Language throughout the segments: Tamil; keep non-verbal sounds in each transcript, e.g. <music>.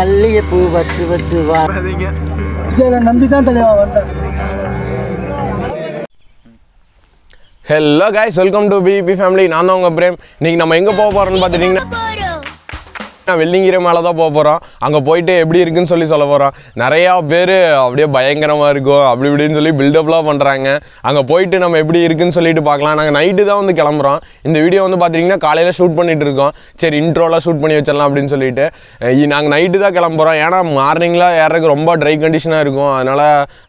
மல்லிகைப்பூ வச்சு வச்சு வா. நம்பி தான் தலைவா வந்தேன் hello guys welcome to BP family நான் தான் உங்கள் பிரேம். இன்னைக்கு நம்ம எங்கே போக போகிறோம்னு பார்த்துட்டிங்கன்னா வெள்ளிங்கிற மேலே தான் போக போகிறோம் அங்கே போயிட்டு எப்படி இருக்குன்னு சொல்லி சொல்ல போகிறோம் நிறையா பேர் அப்படியே பயங்கரமாக இருக்கும். அப்படி இப்படின்னு சொல்லி பில்டப்லாம் பண்ணுறாங்க அங்கே போயிட்டு நம்ம எப்படி இருக்குன்னு சொல்லிட்டு பார்க்கலாம். நாங்கள் நைட்டு தான் வந்து கிளம்புறோம். இந்த வீடியோ வந்து பார்த்தீங்கன்னா காலையில் ஷூட் பண்ணிகிட்டு இருக்கோம். சரி இன்ட்ரோலாம் ஷூட் பண்ணி வச்சிடலாம் அப்படின்னு சொல்லிட்டு. நாங்கள் நைட்டு தான் கிளம்புறோம். ஏன்னா மார்னிங்கில் ஏறக்கு ரொம்ப ட்ரை கண்டிஷனாக இருக்கும். அதனால்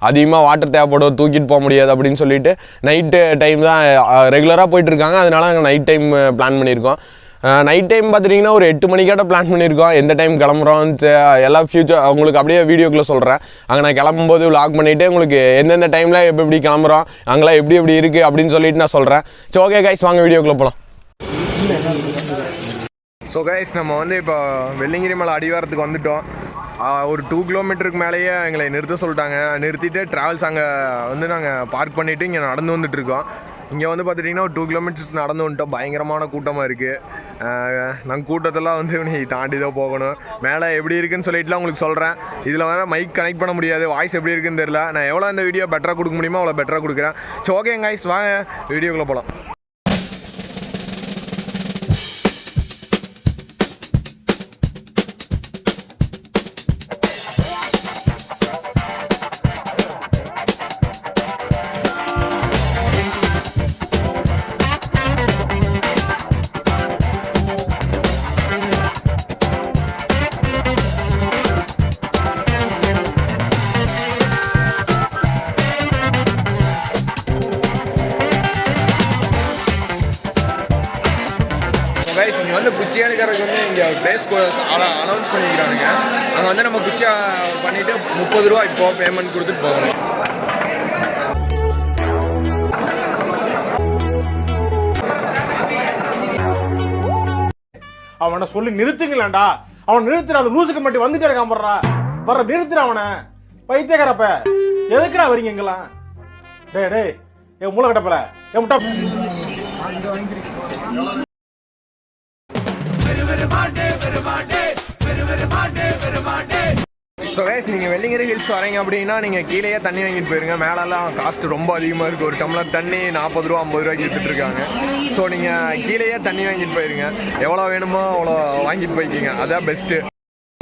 அதிகமாக வாட்டர் தேவைப்படும். தூக்கிட்டு போக முடியாது அப்படின்னு சொல்லிட்டு நைட்டு டைம் தான் ரெகுலராக போயிட்டுருக்காங்க அதனால் நாங்கள் நைட் டைம் பிளான் பண்ணியிருக்கோம். நைட் டைம் பார்த்துட்டிங்கன்னா ஒரு எட்டு மணிக்காட்ட பிளான் பண்ணியிருக்கோம். எந்த டைம் கிளம்புறோம் எல்லா எல்லாம் ஃபியூச்சர் உங்களுக்கு அப்படியே வீடியோக்குள்ளே சொல்கிறேன் அங்கே நான் கிளம்பும்போது லாக் பண்ணிவிட்டு உங்களுக்கு எந்தெந்த டைமில் எப்படி எப்படி கிளம்புறோம் அங்கெல்லாம் எப்படி எப்படி இருக்குது அப்படின்னு சொல்லிட்டு நான் சொல்கிறேன் சரி ஓகே கைஸ் வாங்க வீடியோக்குள்ளே போகலாம் ஸோ கைஸ் நம்ம வந்து இப்போ வெள்ளிங்கிரி மலை அடிவாரத்துக்கு வந்துட்டோம். ஒரு டூ கிலோமீட்டருக்கு மேலேயே எங்களை நிறுத்த சொல்லிட்டாங்க. நிறுத்திட்டு ட்ராவல்ஸ் அங்கே வந்து நாங்கள் பார்க் பண்ணிவிட்டு இங்கே நடந்து வந்துட்டுருக்கோம் இங்கே வந்து பார்த்துட்டிங்கன்னா ஒரு டூ கிலோமீட்டர்ஸ் நடந்து வந்துட்டோம் பயங்கரமான கூட்டமாக இருக்குது நாங்கள் கூட்டத்தெல்லாம் வந்து நீ தாண்டி தான் போகணும். மேலே எப்படி இருக்குன்னு சொல்லிட்டுலாம் உங்களுக்கு சொல்கிறேன் இதில் வேறு மைக் கனெக்ட் பண்ண முடியாது. வாய்ஸ் எப்படி இருக்குன்னு தெரில நான் எவ்வளோ இந்த வீடியோ பெட்டராக கொடுக்க முடியுமோ அவ்வளோ பெட்டராக கொடுக்குறேன். ஸோ ஓகே கைஸ் வாங்க. வீடியோக்குள்ளே போகலாம் வந்து குச்சி எடுக்கிறதுக்கு வந்து இங்கே பிளேஸ் அனௌன்ஸ் பண்ணிக்கிறானுங்க அங்கே வந்து நம்ம குச்சியா பண்ணிவிட்டு முப்பது ரூபா இப்போ பேமெண்ட் கொடுத்துட்டு போகணும். அவனை சொல்லி நிறுத்துங்களேன்டா. அவன் நிறுத்துற அந்த லூசுக்கு மட்டும் வந்துட்டே இருக்கான் போடுறா வர நிறுத்துற அவனை. பைத்தியக்காரப்ப. எதுக்குடா வரீங்க இங்கெல்லாம்? டேய் டேய் என் மூளை கிடப்பல என் முட்டா ஸோ கைஸ் நீங்கள் வெள்ளிங்கிரி ஹில்ஸ் வரீங்க அப்படின்னா நீங்கள் கீழேயே தண்ணி வாங்கிட்டு போயிருங்க. மேலெல்லாம் காஸ்ட் ரொம்ப அதிகமாக இருக்குது ஒரு டம்ளர் தண்ணி நாற்பது ரூபா ஐம்பது ரூபாய்க்கு வித்துட்டு ஸோ நீங்கள் கீழேயே தண்ணி வாங்கிட்டு போயிருங்க. எவ்வளோ வேணுமோ அவ்வளோ வாங்கிட்டு போய்க்கிங்க. அதான் பெஸ்ட்டு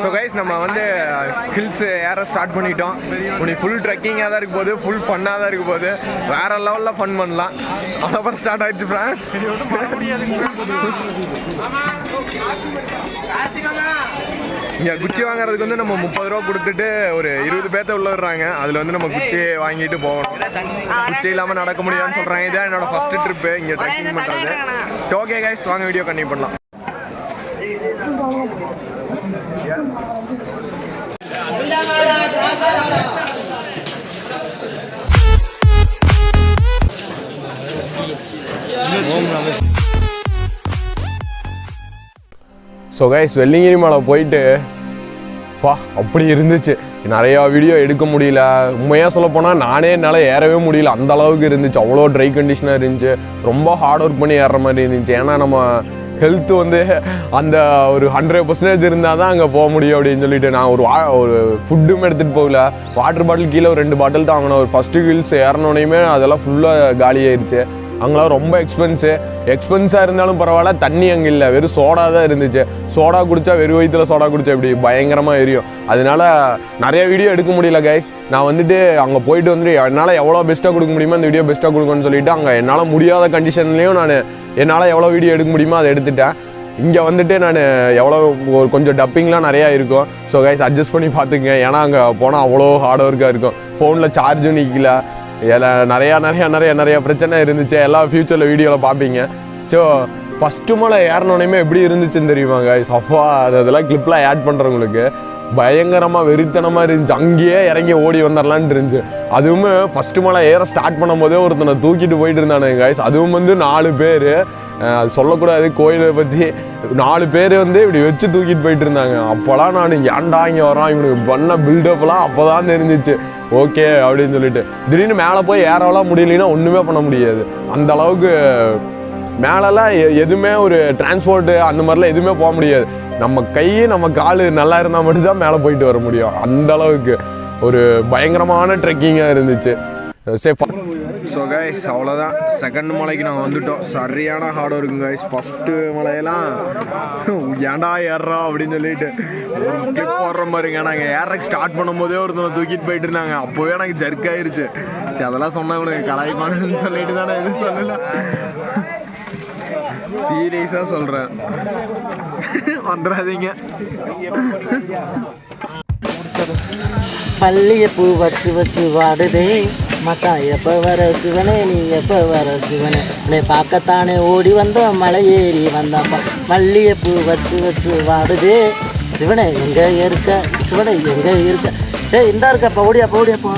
ஸோ கைஸ் நம்ம வந்து uh, ஹில்ஸ் ஏற ஸ்டார்ட் பண்ணிட்டோம். உனி ஃபுல் ட்ரெக்கிங்காக தான் இருக்க போகுது ஃபுல் ஃபன்னாக தான் இருக்க போகுது. வேற லெவலில் ஃபன் பண்ணலாம். அவ்வளோ ஸ்டார்ட் ஆயிடுச்சு ஃப்ராங்க் இங்கே குச்சி வாங்குறதுக்கு வந்து நம்ம முப்பது ரூபா கொடுத்துட்டு ஒரு இருபது பேர்த்த உள்ள விடுறாங்க. அதில் வந்து நம்ம குச்சி வாங்கிட்டு போகணும். குச்சி இல்லாமல் நடக்க முடியாதுன்னு சொல்கிறாங்க இதான் என்னோட ஃபர்ஸ்ட் ட்ரிப்பு இங்கே ட்ரெக்கிங் பண்ணுறது ஓகே கைஸ் வாங்க வீடியோ கண்டிப்பாக பண்ணலாம். ஸோ கைஸ் வெள்ளிங்கிரி மலை போயிட்டு பா அப்படி இருந்துச்சு. நிறையா வீடியோ எடுக்க முடியல. உண்மையாக சொல்ல போனால் நானே என்னால் ஏறவே முடியல. அந்த அளவுக்கு இருந்துச்சு. அவ்வளோ ட்ரை கண்டிஷனாக இருந்துச்சு. ரொம்ப ஹார்ட் ஒர்க் பண்ணி ஏறுற மாதிரி இருந்துச்சு. ஏன்னா நம்ம ஹெல்த் வந்து அந்த ஒரு ஹண்ட்ரட் பர்சன்டேஜ் இருந்தால் தான் அங்கே போக முடியும் அப்படின்னு சொல்லிட்டு நான் ஒரு வா ஒரு ஃபுட்டும் எடுத்துகிட்டு போகல. வாட்டர் பாட்டில் கீழே ஒரு ரெண்டு பாட்டில் தான் வாங்கினேன். ஒரு ஃபஸ்ட்டு ஹில்ஸ் ஏறினோனையுமே அதெல்லாம் ஃபுல்லாக காலி அங்கெல்லாம் ரொம்ப எக்ஸ்பென்ஸு எக்ஸ்பென்ஸாக இருந்தாலும் பரவாயில்ல தண்ணி அங்கே இல்லை. வெறும் சோடா தான் இருந்துச்சு. சோடா குடித்தா வெறும் வயிற்றுல சோடா குடித்தா இப்படி பயங்கரமாக எரியும். அதனால நிறைய வீடியோ எடுக்க முடியல கைஸ் நான் வந்துட்டு அங்கே போயிட்டு வந்துட்டு என்னால் எவ்வளோ பெஸ்ட்டாக கொடுக்க முடியுமோ அந்த வீடியோ பெஸ்ட்டாக கொடுக்கணும்னு சொல்லிட்டு அங்கே என்னால் முடியாத கண்டிஷன்லேயும் நான் என்னால் எவ்வளோ வீடியோ எடுக்க முடியுமோ அதை எடுத்துட்டேன். இங்கே வந்துட்டு நான் எவ்வளோ ஒரு கொஞ்சம் டப்பிங்லாம் நிறையா இருக்கும். ஸோ கைஸ் அட்ஜஸ்ட் பண்ணி பார்த்துங்க ஏன்னா அங்கே போனால் அவ்வளோ ஹார்ட் ஒர்க்காக இருக்கும். ஃபோனில் சார்ஜும் நிற்கல எல்லாம் நிறையா நிறையா நிறையா நிறையா பிரச்சனை இருந்துச்சு. எல்லாம் ஃப்யூச்சரில் வீடியோவில் பார்ப்பீங்க. ஸோ ஃபஸ்ட்டு மலை ஏறினோடனே எப்படி இருந்துச்சுன்னு தெரியுமா கைஸ் அப்பா அதெல்லாம் கிளிப்லாம் ஆட் பண்ணுறவங்களுக்கு பயங்கரமாக வெறித்தனமாக இருந்துச்சு. அங்கேயே இறங்கி ஓடி வந்துடலான்னு இருந்துச்சு. அதுவுமே ஃபஸ்ட்டு மலை ஏற ஸ்டார்ட் பண்ணும்போதே ஒருத்தனை தூக்கிட்டு போயிட்டு இருந்தானு கைஸ் அதுவும் வந்து நாலு பேர். அது சொல்லக்கூடாது கோயிலை பற்றி நாலு பேர் வந்து இப்படி வச்சு தூக்கிட்டு போயிட்டு இருந்தாங்க. அப்போலாம் நான் ஏன்டா இங்கே வரோம் இவனுக்கு பண்ண பில்டப்லாம் அப்போ தான் தெரிஞ்சிச்சு. ஓகே அப்படின்னு சொல்லிட்டு. திடீர்னு மேலே போய் ஏறவெல்லாம் முடியலைன்னா ஒன்றுமே பண்ண முடியாது. அந்த அளவுக்கு மேலெல்லாம் எதுவுமே ஒரு டிரான்ஸ்போர்ட்டு அந்த மாதிரிலாம் எதுவுமே போக முடியாது. நம்ம கை நம்ம கால் நல்லா இருந்தால் மட்டும்தான் மேலே போயிட்டு வர முடியும். அந்த அளவுக்கு ஒரு பயங்கரமான ட்ரெக்கிங்காக இருந்துச்சு. சரி ஸோ கைஸ் அவ்வளோதான் செகண்ட் மலைக்கு நாங்கள் வந்துட்டோம். சரியான ஹார்ட் ஒர்க்குங்க கைஸ் ஃபஸ்ட்டு மலையெல்லாம் ஏன்டா ஏறுறோம் அப்படின்னு சொல்லிட்டு ஒரு கிளிப் போடுற மாதிரிங்க. நாங்கள் ஏறக்கு ஸ்டார்ட் பண்ணும்போதே ஒருத்தனை தூக்கிட்டு போயிட்டு இருந்தாங்க. அப்போவே எனக்கு ஜர்க் ஆயிருச்சு. சரி அதெல்லாம் சொன்னவனுக்கு உனக்கு கலாய்ப்பானுன்னு சொல்லிட்டு தானே எதுவும் சொல்லலை. சீரியஸாக சொல்கிறேன் வந்துடாதீங்க பள்ளியப்பூ வச்சு வச்சு வாடுதே. மச்சான் எப்போ வர சிவனே நீ எப்போ வர சிவனே. உன்னை பார்க்கத்தானே ஓடி வந்தோம் மலை ஏறி வந்தாப்பா. பூ வச்சு வச்சு வாடுதே. சிவனே எங்க இருக்க? சிவனே எங்க இருக்க? ஏய் இந்தா இருக்கப்பா ஓடியா பவுடியா போ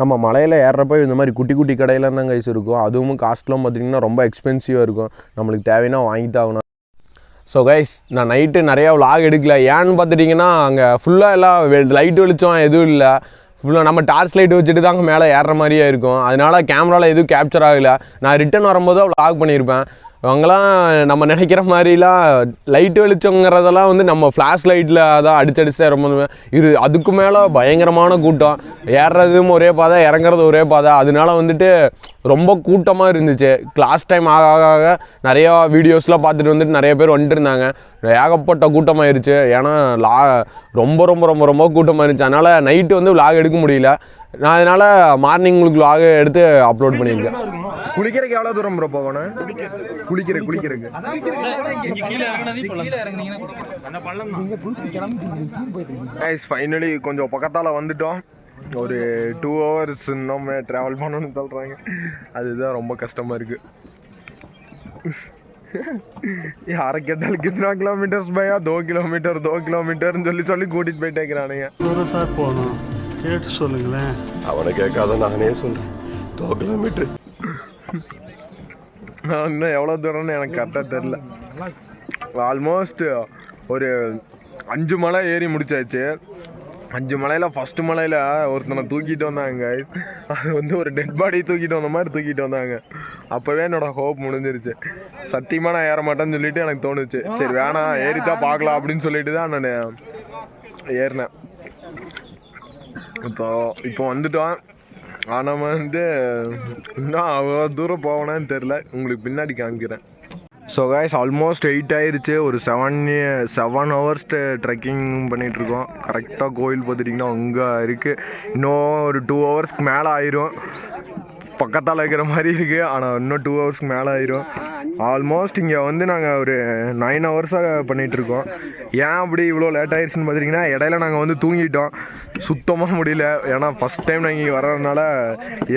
நம்ம மலையில் ஏறுறப்ப இந்த மாதிரி குட்டி குட்டி கடையில தான் கைஸ் இருக்கும். அதுவும் காஸ்ட்லாம் பார்த்தீங்கன்னா ரொம்ப எக்ஸ்பென்சிவாக இருக்கும். நம்மளுக்கு தேவைன்னா வாங்கிட்டு ஆகணும். ஸோ கைஸ் நான் நைட்டு நிறையா லாக் எடுக்கல. ஏன்னு பார்த்துட்டிங்கன்னா அங்கே ஃபுல்லாக எல்லாம் லைட் வெளிச்சம் எதுவும் இல்லை. ஃபுல்லாக நம்ம டார்ச் லைட் வச்சுட்டு தான் அங்கே மேலே ஏறுற மாதிரியே இருக்கும். அதனால கேமராவில் எதுவும் கேப்சர் ஆகலை. நான் ரிட்டன் வரும்போது லாக் பண்ணியிருப்பேன். அவங்களாம் நம்ம நினைக்கிற மாதிரிலாம் லைட் வெளிச்சங்கிறதெல்லாம் வந்து நம்ம ஃப்ளாஷ் லைட்டில் அதான் அடிச்சடிச்சு ரொம்ப இரு அதுக்கு மேலே பயங்கரமான கூட்டம். ஏறுறதும் ஒரே பாதை இறங்குறது ஒரே பாதை. அதனால வந்துட்டு ரொம்ப கூட்டமாக இருந்துச்சு. கிளாஸ் டைம் ஆக ஆக ஆக நிறையா வீடியோஸ்லாம் பார்த்துட்டு வந்துட்டு நிறைய பேர் வந்துட்டு இருந்தாங்க. ஏகப்பட்ட கூட்டமாயிருச்சு. ஏன்னா லா ரொம்ப ரொம்ப ரொம்ப ரொம்ப கூட்டமாக இருந்துச்சு அதனால் நைட்டு வந்து vlog எடுக்க முடியல. நான் அதனால் மார்னிங் உங்களுக்கு vlog எடுத்து அப்லோட் பண்ணியிருக்கேன். குளிக்கிறதுக்கு எவ்வளோ தூரம் ப்ரோ போகணும்? குளிக்கிற குளிக்கிறதுக்கு. ஃபைனலி கொஞ்சம் பக்கத்தால் வந்துட்டோம். ஒரு டூ ஹவர்ஸ் இன்னுமே ட்ராவல் பண்ணணும்னு சொல்கிறாங்க அதுதான் ரொம்ப கஷ்டமாக இருக்குது யாரை கேட்டாலும் கித்தனா கிலோமீட்டர்ஸ் பையா தோ கிலோமீட்டர் தோ கிலோமீட்டர்னு சொல்லி சொல்லி கூட்டிகிட்டு போயிட்டே இருக்கிறானுங்க தூரம் சார் போகணும். கேட்டு சொல்லுங்களேன். அவனை கேட்காத நானே சொல்றேன். தோ கிலோமீட்டர் நான் இன்னும் எவ்வளோ தூரம்னு எனக்கு கரெக்டாக தெரில ஆல்மோஸ்ட் ஒரு அஞ்சு மலை ஏறி முடிச்சாச்சு. அஞ்சு மலையில் ஃபஸ்ட்டு மலையில் ஒருத்தனை தூக்கிட்டு வந்தாங்க அது வந்து ஒரு டெட் பாடி தூக்கிட்டு வந்த மாதிரி தூக்கிட்டு வந்தாங்க. அப்போவே என்னோட ஹோப் முடிஞ்சிருச்சு. சத்தியமாக நான் ஏற மாட்டேன்னு சொல்லிட்டு எனக்கு தோணுச்சு. சரி வேணாம் ஏறித்தான் பார்க்கலாம் அப்படின்னு சொல்லிட்டு தான் நான் ஏறினேன். இப்போ இப்போ வந்துட்டோம். ஆனால் வந்து இன்னும் அவ்வளோ தூரம் போவேனான்னு தெரில உங்களுக்கு பின்னாடி காமிக்கிறேன். ஸோ காய்ஸ் ஆல்மோஸ்ட் எயிட் ஆயிடுச்சு ஒரு செவன் செவன் ஹவர்ஸ் ட்ரெக்கிங் பண்ணிகிட்ருக்கோம் கரெக்டாக கோயில் பார்த்துட்டிங்கன்னா அங்கே இருக்குது இன்னும் ஒரு டூ ஹவர்ஸ்க்கு மேலே ஆயிரும். பக்கத்தால் இருக்கிற மாதிரி இருக்குது ஆனால் இன்னும் டூ ஹவர்ஸ்க்கு மேலே ஆயிரும். ஆல்மோஸ்ட் இங்கே வந்து நாங்கள் ஒரு நைன் ஹவர்ஸாக பண்ணிகிட்ருக்கோம் ஏன் அப்படி இவ்வளோ லேட் ஆயிடுச்சுன்னு பார்த்தீங்கன்னா இடையில நாங்கள் வந்து தூங்கிட்டோம். சுத்தமாக முடியல. ஏன்னா ஃபஸ்ட் டைம் நாங்கள் இங்கே வர்றதுனால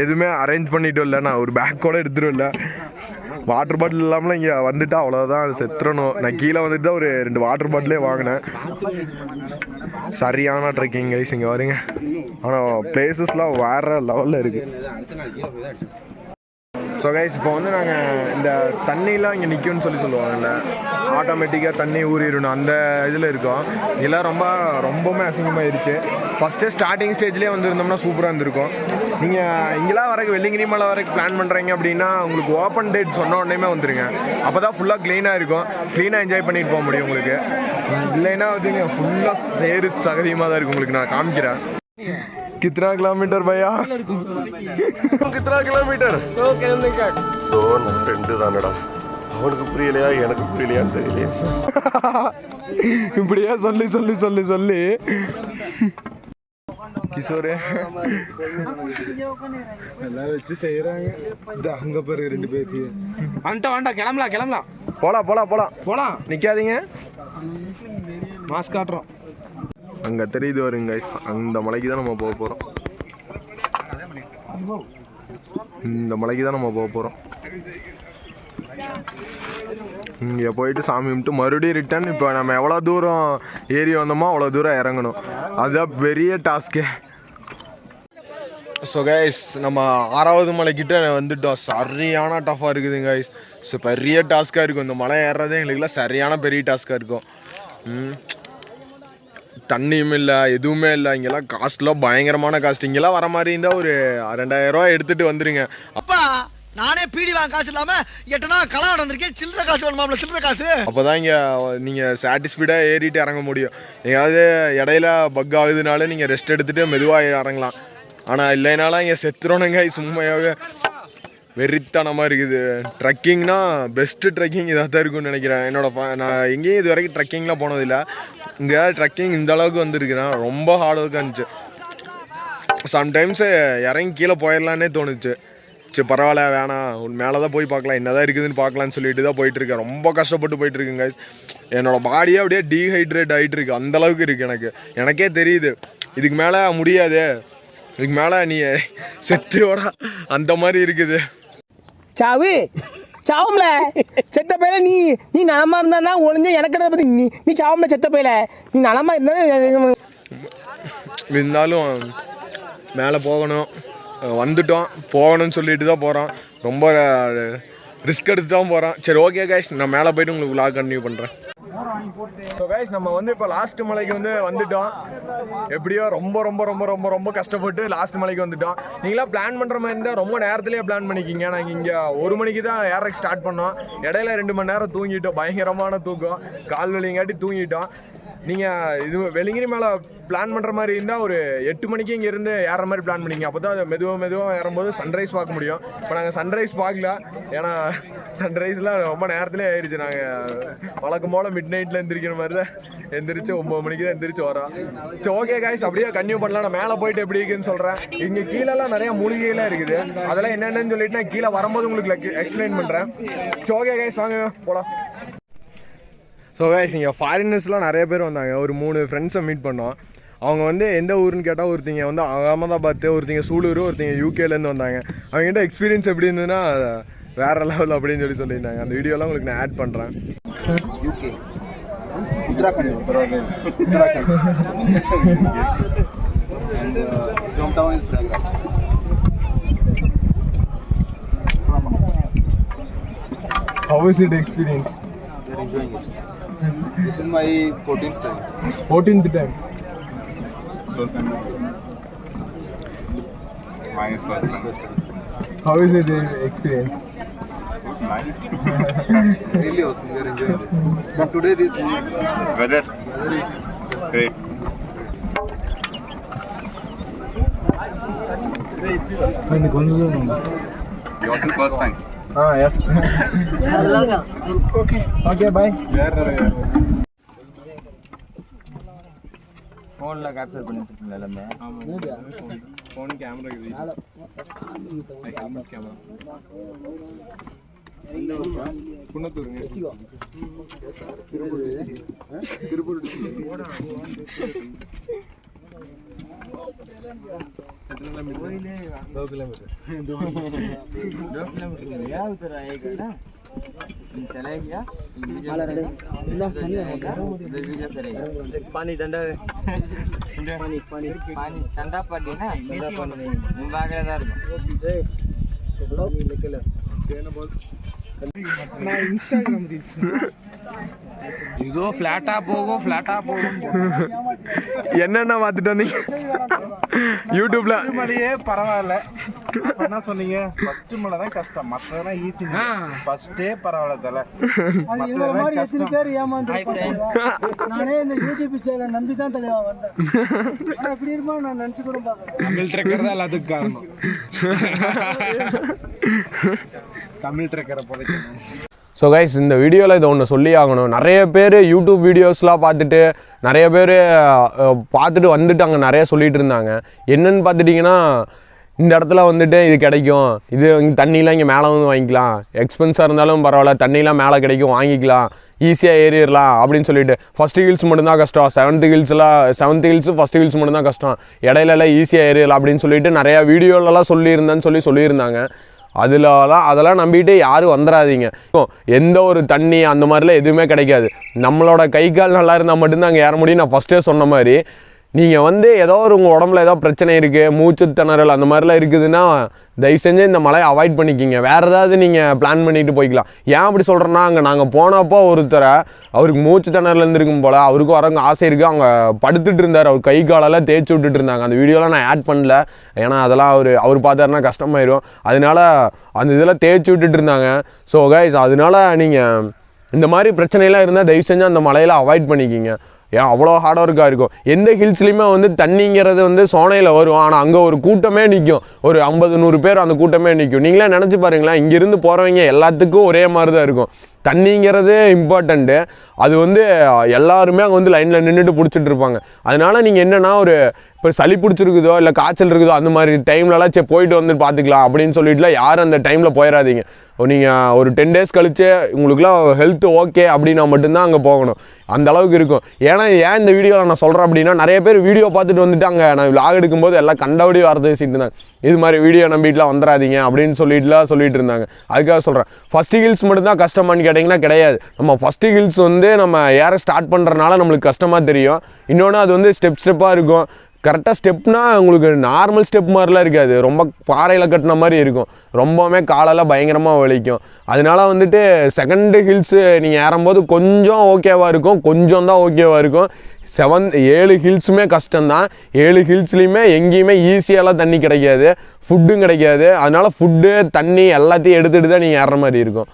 எதுவுமே அரேஞ்ச் பண்ணிட்டோம் இல்லை. நான் ஒரு பேக் கூட எடுத்துகிட்டு இல்லை வாட்டர் பாட்டில் இல்லாமல் இங்கே வந்துட்டா அவ்வளோதான் செத்துறணும். நான் கீழே வந்துட்டு தான் ஒரு ரெண்டு வாட்டர் பாட்டிலே வாங்கினேன். சரியான ட்ரெக்கிங் கைஸ் இங்கே வருங்க ஆனால் பிளேசஸ்லாம் வேறு லெவலில் இருக்குது ஸோ கைஸ் இப்போ வந்து நாங்கள் இந்த தண்ணிலாம் இங்கே நிற்கும்னு சொல்லி சொல்லுவாங்கல்ல. ஆட்டோமேட்டிக்காக தண்ணி ஊறிடணும். அந்த இதில் இருக்கோம். இதெல்லாம் ரொம்ப ரொம்பவுமே அசிங்கமாயிருச்சு. ஃபஸ்ட்டு ஸ்டார்டிங் ஸ்டேஜ்லேயே வந்திருந்தோம்னா சூப்பராக இருந்திருக்கும். நீங்கள் இங்கெல்லாம் வரைக்கும் வெள்ளிங்கிரி மலை வரைக்கும் பிளான் பண்ணுறீங்க அப்படின்னா உங்களுக்கு ஓப்பன் டேட் சொன்ன உடனே வந்துருங்க. அப்போ தான் ஃபுல்லாக க்ளீனாக இருக்கும். க்ளீனாக என்ஜாய் பண்ணிட்டு போக முடியும் உங்களுக்கு. இல்லைன்னா வந்துங்க ஃபுல்லாக சேரு சகதியமாக தான் இருக்கும் உங்களுக்கு நான் காமிக்கிறேன். கிலோமீட்டர் பையா? கித்னா கிலோமீட்டர் தோ நான் ரெண்டு தானடா. அவனுக்கு புரியலையா எனக்கு புரியலையான்னு தெரியலையே. <laughs> இப்படியா சொல்லி சொல்லி சொல்லி சொல்லி. கிஷோரே எல்லாம் <laughs> வச்சு செய்யறாங்க இது அங்க பாரு ரெண்டு பேருக்கு வந்துட்டோம் வந்துட்டோம். கிளம்பலாம் கிளம்பலாம். போலாம் போலாம் போலாம். போலாம். நிக்காதீங்க. மாஸ்க் காட்டுறோம். அங்க தெரியுது வருங்க. அந்த மலைக்கு தான் நம்ம போக போறோம். இந்த மலைக்கு தான் நம்ம போக போறோம். இங்கே போயிட்டு சாமி கும்பிட்டு மறுபடியும் ரிட்டர்ன் இப்போ நம்ம எவ்வளோ தூரம் ஏறி வந்தோமோ அவ்வளோ தூரம் இறங்கணும். அதுதான் பெரிய டாஸ்க்கு ஸோ கைஸ் நம்ம ஆறாவது மலைக்கிட்ட வந்துட்டோம். சரியான டஃப்பாக இருக்குது கைஸ் ஸோ பெரிய டாஸ்க்காக இருக்கும். இந்த மலை ஏறுறதே எங்களுக்குலாம் சரியான பெரிய டாஸ்க்காக இருக்கும். தண்ணியும் இல்லை எதுவுமே இல்லை. இங்கெல்லாம் காஸ்ட்லாம் பயங்கரமான காஸ்ட் இங்கெல்லாம் வர மாதிரி இருந்தால் ஒரு ரெண்டாயிரம் ரூபா எடுத்துகிட்டு வந்துருங்க. அப்பா நானே பீடி வாங்க காசு இல்லாம எட்டனா களம் நடந்திருக்கேன். சில்லற காசு வேணுமாம்ல சில்லற காசு? அப்போ தான் இங்கே நீங்கள் சாட்டிஸ்ஃபைடாக ஏறிட்டு இறங்க முடியும். எங்கேயாவது இடையில பக் ஆகுதுனால நீங்கள் ரெஸ்ட் எடுத்துகிட்டு மெதுவாக இறங்கலாம். ஆனால் இல்லைனாலும் இங்கே செத்துறோனுங்க சும்மையாக வெறித்தனமாக இருக்குது. ட்ரக்கிங்னால் பெஸ்ட்டு ட்ரெக்கிங் இதாக தான் இருக்கும்னு நினைக்கிறேன். என்னோட ப- நான் எங்கேயும் இது வரைக்கும் ட்ரெக்கிங்லாம் போனதில்லை. இங்கே ட்ரெக்கிங் இந்த அளவுக்கு வந்திருக்கிறேன் ரொம்ப ஹார்ட் ஒர்க்காக இருந்துச்சு. சம்டைம்ஸு இறங்கி கீழே போயிடலான்னே தோணுச்சு. சரி பரவாயில்ல வேணாம். உன் மேலே தான் போய் பார்க்கலாம். என்னதான் இருக்குதுன்னு பார்க்கலான்னு சொல்லிட்டு தான் போயிட்டுருக்கேன். ரொம்ப கஷ்டப்பட்டு போயிட்டு இருக்குங்க என்னோட பாடியே அப்படியே டீஹைட்ரேட் ஆகிட்டு இருக்கு அந்தளவுக்கு இருக்குது எனக்கு. எனக்கே தெரியுது. இதுக்கு மேலே முடியாது. இதுக்கு மேலே நீ செத்துருவடா அந்த மாதிரி இருக்குது. சாவு சாவும்ல. செத்த பையில நீ நீ நலமா இருந்தா ஒளிஞ்ச எனக்கு பத்தி நீ நீ சாவும்ல செத்த பையில. நீ நலமா இருந்தா இருந்தாலும் மேலே போகணும். வந்துட்டோம். போகணும்னு சொல்லிட்டு தான் போகிறோம் ரொம்ப ரிஸ்க் எடுத்து தான் போகிறோம் சரி ஓகே கைஸ் நான் மேலே போயிட்டு உங்களுக்கு vlog கண்டினியூ பண்ணுறேன் ஸோ கைஸ் நம்ம வந்து இப்போ லாஸ்ட் மலைக்கு வந்து வந்துட்டோம். எப்படியோ ரொம்ப ரொம்ப ரொம்ப ரொம்ப ரொம்ப கஷ்டப்பட்டு லாஸ்ட் மலைக்கு வந்துட்டோம். நீங்களாம் பிளான் பண்ணுற மாதிரி இருந்தால் ரொம்ப நேரத்துலேயே பிளான் பண்ணிக்கிங்க. நாங்கள் இங்கே ஒரு மணிக்கு தான் ஏறக்கு ஸ்டார்ட் பண்ணோம். இடையில ரெண்டு மணி நேரம் தூங்கிட்டோம். பயங்கரமான தூக்கம். கால் வலிங்காட்டி தூங்கிட்டோம். நீங்கள் இது வெளிங்கிரி மேலே பிளான் பண்ணுற மாதிரி இருந்தால் ஒரு எட்டு மணிக்கு இங்கேருந்து ஏற மாதிரி பிளான் பண்ணிங்க அப்போ தான் மெதுவாக மெதுவாக ஏறும்போது சன்ரைஸ் பார்க்க முடியும். இப்போ நாங்கள் சன்ரைஸ் பார்க்கல. ஏன்னா சன்ரைஸ்லாம் ரொம்ப நேரத்துலேயே ஆயிடுச்சு நாங்கள் வழக்கம் போல் மிட் நைட்டில் எந்திரிக்கிற மாதிரி தான் எந்திரிச்சு ஒம்பது மணிக்கு தான் எந்திரிச்சு வரோம். சரி ஓகே காய்ஸ் அப்படியே கன்யூ பண்ணலாம். நான் மேலே போயிட்டு எப்படி இருக்குன்னு சொல்கிறேன் இங்கே கீழெல்லாம் நிறைய மூலிகைலாம் இருக்குது. அதெல்லாம் என்னென்னு சொல்லிட்டு நான் கீழே வரும்போது உங்களுக்கு எக்ஸ்பிளைன் பண்ணுறேன் சரி ஓகே காய்ஸ் வாங்க போகலாம் ஸோ கைஸ் இங்கே ஃபாரினர்ஸ்லாம் நிறைய பேர் வந்தாங்க. ஒரு மூணு ஃப்ரெண்ட்ஸை மீட் பண்ணோம். அவங்க வந்து எந்த ஊருன்னு கேட்டால் ஒருத்தங்க வந்து அகமதாபாத் ஒருத்தங்க சூலூர் ஒருத்தங்க யூகேலேருந்து வந்தாங்க. அவங்ககிட்ட எக்ஸ்பீரியன்ஸ் எப்படி இருந்ததுன்னா வேற லெவல் அப்படின்னு சொல்லி சொல்லியிருந்தாங்க. அந்த வீடியோலாம் உங்களுக்கு நான் ஆட் பண்ணுறேன் How is it experience? This is my 14th time. 14th time. Mine is first time. How is it experience? Nice. <laughs> really awesome. We are enjoying this. But today this weather, weather is just great. Yours is first time. Ah, yes. okay. Okay, bye. ஃபோனில் கேப்சர் பண்ணிட்டு இருக்கீங்க எல்லாமே ஃபோன் கேமரா இருக்குது ஹெல்மெட் கேமரா குன்னத்தூருங்க திருப்பூர் டிஸ்ட்ரிக்ட் திருப்பூர் டிஸ்ட்ரிக்ட் दो किलोमीटर दो किलोमीटर गया उधर आएगा ना चला गया पानी ठंडा पानी पानी पानी ठंडा पानी ना ठंडा पानी मुंबागला दार मैं इंस्टाग्राम रील्स இதோ ஃப்ளாட்டாக போகும் ஃப்ளாட்டாக போகும். என்னென்ன பார்த்துட்டு வந்தீங்க? யூடியூப்ல மலையே பரவாயில்ல. அப்ப என்ன சொன்னீங்க? ஃபர்ஸ்ட் மலை தான் கஷ்டம். மற்றதெல்லாம் ஈஸி ஃபர்ஸ்டே பரவாயில்ல தல. மாதிரி எத்தனை பேர் ஏமாந்து நானே இந்த யூடியூப் சேனலை நம்பி தான் தலைவா வந்தேன். இப்படி இருப்பா நான் நினைச்சு கூட பார்க்கல. தமிழ் ட்ரெக்கர் தான் எல்லாத்துக்கும் காரணம். தமிழ் ட்ரெக்கரை புதைக்கணும். ஸோ கைஸ் இந்த வீடியோவில் இதை ஒன்று சொல்லி ஆகணும். நிறைய பேர் யூடியூப் வீடியோஸ்லாம் பார்த்துட்டு நிறைய பேர் பார்த்துட்டு வந்துட்டு அங்கே நிறைய சொல்லிகிட்டு இருந்தாங்க. என்னென்னு பார்த்துட்டிங்கன்னா இந்த இடத்துல வந்துட்டு இது கிடைக்கும். இது இங்கே தண்ணிலாம் இங்கே மேலே வந்து வாங்கிக்கலாம். எக்ஸ்பென்ஸாக இருந்தாலும் பரவாயில்ல தண்ணிலாம் மேலே கிடைக்கும் வாங்கிக்கலாம். ஈஸியாக ஏறிடலாம் அப்படின்னு சொல்லிட்டு. ஃபஸ்ட்டு ஹில்ஸ் மட்டும்தான் கஷ்டம். செவன்த் ஹில்ஸ்லாம் செவன்த் ஹில்ஸு ஃபஸ்ட்டு ஹில்ஸ் மட்டும்தான் கஷ்டம். இடையிலலாம் ஈஸியாக ஏறிடலாம் அப்படின்னு சொல்லிட்டு நிறையா வீடியோலலாம் சொல்லியிருந்தேன்னு சொல்லி சொல்லியிருந்தாங்க. அதிலலாம் அதெல்லாம் நம்பிட்டு யாரும் வந்துடாதீங்க எந்த ஒரு தண்ணி அந்த மாதிரிலாம் எதுவுமே கிடைக்காது. நம்மளோட கை கால் நல்லா இருந்தால் மட்டும்தான் அங்கே ஏற முடியும். நான் ஃபஸ்ட்டே சொன்ன மாதிரி நீங்கள் வந்து ஏதோ ஒரு உங்கள் உடம்புல ஏதோ பிரச்சனை இருக்குது மூச்சு திணறல் அந்த மாதிரிலாம் இருக்குதுன்னா தயவு செஞ்சு இந்த மலையை அவாய்ட் பண்ணிக்கிங்க. வேறு ஏதாவது நீங்கள் பிளான் பண்ணிட்டு போய்க்கலாம். ஏன் அப்படி சொல்கிறேன்னா அங்கே நாங்கள் போனப்போ ஒருத்தரை அவருக்கு மூச்சு திணறல் இருந்திருக்கும் போல் அவருக்கும் வரவங்க ஆசை இருக்குது அவங்க படுத்துட்டு இருந்தார். அவர் கை காலெல்லாம் தேய்ச்சி விட்டுட்டு இருந்தாங்க. அந்த வீடியோலாம் நான் ஆட் பண்ணல. ஏன்னா அதெல்லாம் அவர் அவர் பார்த்தாருன்னா கஷ்டமாயிரும். அதனால அந்த இதில் தேய்ச்சி விட்டுட்டு இருந்தாங்க. ஸோ கைஸ் அதனால நீங்கள் இந்த மாதிரி பிரச்சனையெல்லாம் இருந்தால் தயவு செஞ்சு அந்த மலையில் அவாய்ட் பண்ணிக்கிங்க. ஏன் அவ்வளோ ஹார்ட் ஒர்க்காக இருக்கும்? எந்த ஹில்ஸ்லையுமே வந்து தண்ணிங்கிறது வந்து சோனையில் வரும். ஆனால் அங்கே ஒரு கூட்டமே நிற்கும் ஒரு ஐம்பது நூறு பேர் அந்த கூட்டமே நிற்கும் நீங்களே நினச்சி பாருங்களேன் இங்கேருந்து போகிறவங்க எல்லாத்துக்கும் ஒரே மாதிரி தான் இருக்கும். தண்ணிங்கிறது இம்பார்ட்டண்ட்டு அது வந்து எல்லாருமே அங்கே வந்து லைனில் நின்றுட்டு பிடிச்சிட்டு இருப்பாங்க. அதனால நீங்கள் என்னென்னா ஒரு இப்போ சளி பிடிச்சிருக்குதோ இல்லை காய்ச்சல் இருக்குதோ அந்த மாதிரி டைம்லலாம் சரி போயிட்டு வந்து பார்த்துக்கலாம் அப்படின்னு சொல்லிட்டுலாம் யாரும் அந்த டைமில் போயிடாதீங்க நீங்கள் ஒரு டென் டேஸ் கழிச்சு உங்களுக்குலாம் ஹெல்த் ஓகே அப்படின்னா மட்டும்தான் அங்கே போகணும். அந்த அளவுக்கு இருக்கும். ஏன்னா ஏன் இந்த வீடியோவில் நான் சொல்கிறேன் அப்படின்னா நிறைய பேர் வீடியோ பார்த்துட்டு வந்துட்டு அங்கே நான் விலாக் எடுக்கும்போது எல்லாம் கண்டபடி வார்த்தை பேசிட்டு இருந்தாங்க. இது மாதிரி வீடியோ நம்பிட்டுலாம் வந்துடாதீங்க அப்படின்னு சொல்லிட்டுலாம் சொல்லிட்டு இருந்தாங்க. அதுக்காக சொல்கிறேன் ஃபஸ்ட்டு ஹில்ஸ் மட்டும்தான் கஷ்டமான்னு கேட்டிங்கன்னா கிடையாது. நம்ம ஃபஸ்ட்டு ஹில்ஸ் வந்து நம்ம ஏற ஸ்டார்ட் பண்ணுறனால நம்மளுக்கு கஷ்டமாக தெரியும். இன்னொன்று அது வந்து ஸ்டெப் ஸ்டெப்பாக இருக்கும். கரெக்டாக ஸ்டெப்னா உங்களுக்கு நார்மல் ஸ்டெப் மாதிரிலாம் இருக்காது. ரொம்ப பாறையில் கட்டின மாதிரி இருக்கும். ரொம்பவுமே காலெல்லாம் பயங்கரமாக வலிக்கும். அதனால வந்துட்டு செகண்டு ஹில்ஸு நீங்கள் ஏறும்போது கொஞ்சம் ஓகேவாக இருக்கும். கொஞ்சம் தான் ஓகேவாக இருக்கும். செவன் ஏழு ஹில்ஸுமே கஷ்டம்தான். ஏழு ஹில்ஸ்லேயுமே எங்கேயுமே ஈஸியாலாம் தண்ணி கிடைக்காது. ஃபுட்டும் கிடைக்காது. அதனால ஃபுட்டு தண்ணி எல்லாத்தையும் எடுத்துகிட்டு தான் நீங்கள் ஏறுற மாதிரி இருக்கும்.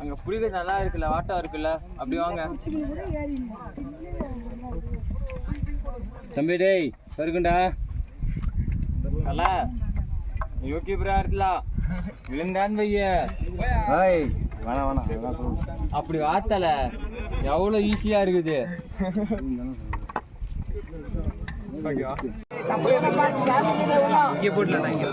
அங்க புரியுது நல்லா இருக்குல்ல வாட்டம் இருக்குல்ல? அப்படி வாங்க. தம்பி டேய் சருக்குண்டா நல்லா யூடியூபரா இருக்கலாம் விழுந்தான் ஏய் வேணாம் வேணாம் அப்படி வாத்தல எவ்வளவு ஈஸியா இருக்குது. இங்க போடலாம் இங்க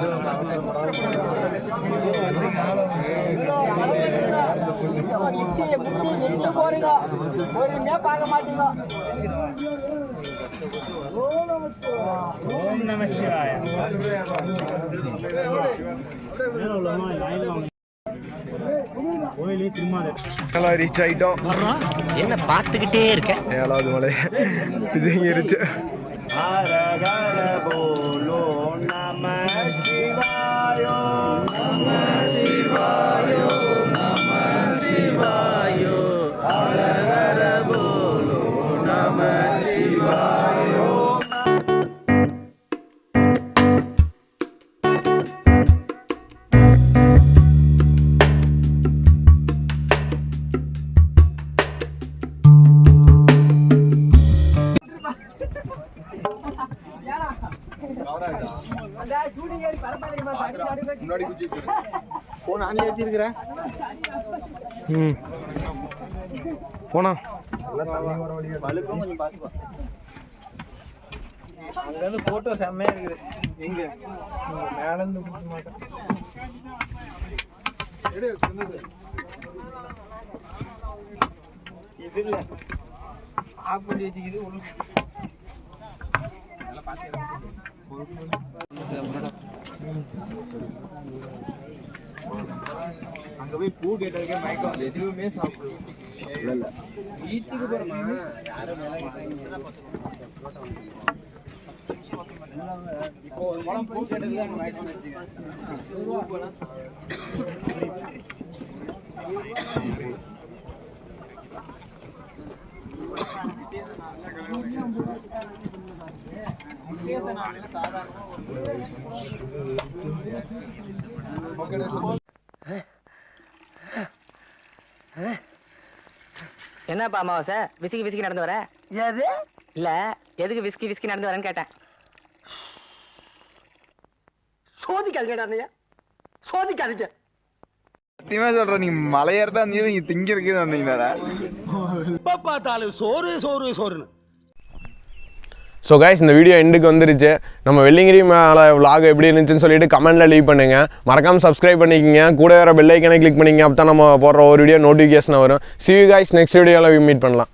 ரீச் ஆகிட்டோம் என்ன பார்த்துக்கிட்டே இருக்க? ஏழாவது மலை. இது இங்கே இருந்துச்சு ம் போனா அங்கேருந்து ஃபோட்டோ செம்மையா இருக்குது எங்கே மேலேருந்து பிடிக்க மாட்டேன் இது இல்லை ஆஃப் பண்ணி வச்சுக்கிது ஒன்று அங்க போய் பூ கேட்டதுக்கே மயக்கம். எதுவுமே சாப்பிடல. வீட்டுக்கு போறமா இப்போ ஒரு பழம் பூ கேட்டதுக்கு அங்க மயக்கம் என்னப்பா அமாவாசை? விசிக்கி விசிக்கி நடந்து வர? எது? இல்ல எதுக்கு விஸ்கி விஸ்கி நடந்து வரேன்னு கேட்டேன். சோதிக்காதீங்க அண்ணையா சோதிக்காதீங்க. சத்தியமா சொல்கிறேன் நீ மலையேறதா நீங்க திங்கிறதுக்கு வந்தீங்கடா எப்ப பார்த்தாலும் சோறு சோறு சோறுன்னு. ஸோ கைஸ் இந்த வீடியோ எண்டுக்கு வந்துருச்சு. நம்ம வெள்ளிங்கிரி மேலே vlog எப்படி இருந்துச்சுன்னு சொல்லிட்டு கமெண்ட்டில் லீவ் பண்ணுங்க. மறக்காமல் சப்ஸ்கிரைப் பண்ணிக்கங்க. கூட வேறு பெல் கிளிக் பண்ணிங்க அப்போ தான் நம்ம போடுற ஒரு வீடியோ நோட்டிஃபிகேஷன் வரும். சி யூ கைஸ் நெக்ஸ்ட் வீடியோவில் மீட் பண்ணலாம்.